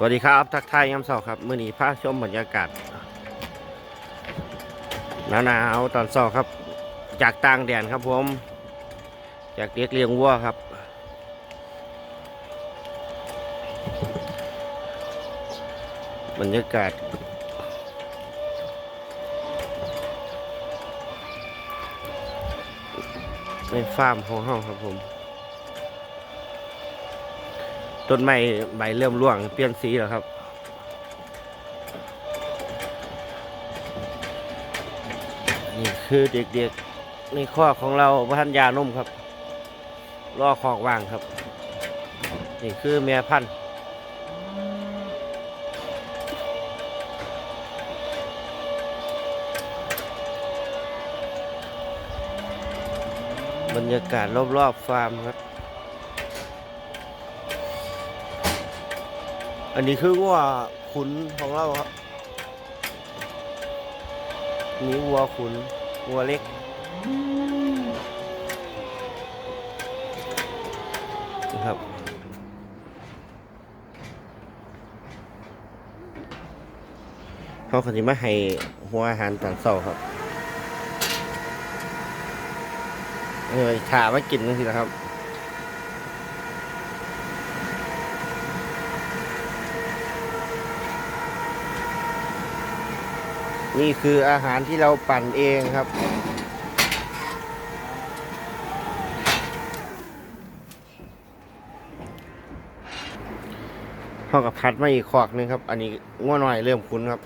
สวัสดีครับ ทักทายยามเช้าครับ มื่อนี้พาชมบรรยากาศหนาวๆตอนเช้าครับ จากต่างแดนครับผม จากเด็กเลี้ยงวัวครับ บรรยากาศในฟาร์มของห้องครับผม ต้นไม้ใบเริ่มร่วงเปลี่ยนสีแล้วครับนี่คือเด็กๆในข้อของเราพันยานุ่มครับรอคอกว่างครับ นี่คือแม่พันธุ์บรรยากาศรอบๆฟาร์มครับ อันนี้คือวัวขุนของเราครับนี้วัวขุนวัวเล็ก นะครับ เขาเขาจะมาให้หัวอาหารตอนเช้าครับ เออขามากินนั่นสินะครับ นี่คืออาหารที่เราปั่นเองครับเท่ากับพัดมาอีกขอกนึงครับ อันนี้ง่วหน่อยเริ่มคุ้นครับ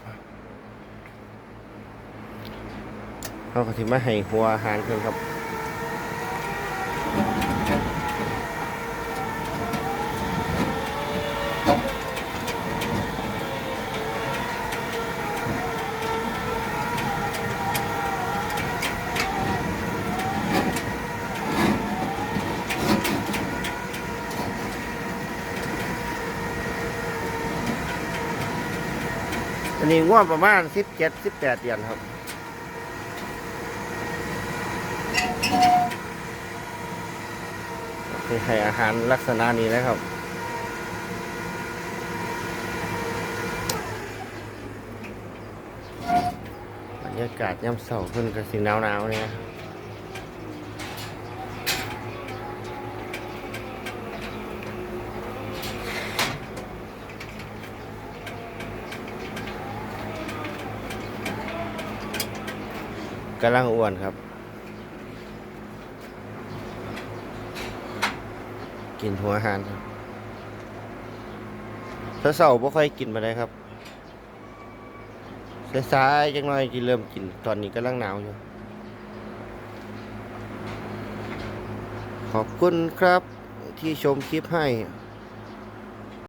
เขาก็ถิมาให้หัวอาหารเพิ่มครับ อันนี้ง่วประมาณสิบเจ็ดสิบแปดเดือนครับ ให้อาหารลักษณะนี้นะครับบรรยากาศย่ำเสาขึ้นกับสีหนาวๆเนี่ย กำลังอ้วนครับ กินหัวอาหารครับถ้าเสาร์บ่ค่อยกินมาได้ครับสายๆจังหน่อยกินเริ่มกิน ตอนนี้กำลังหนาวอยู่ ขอบคุณครับที่ชมคลิปให้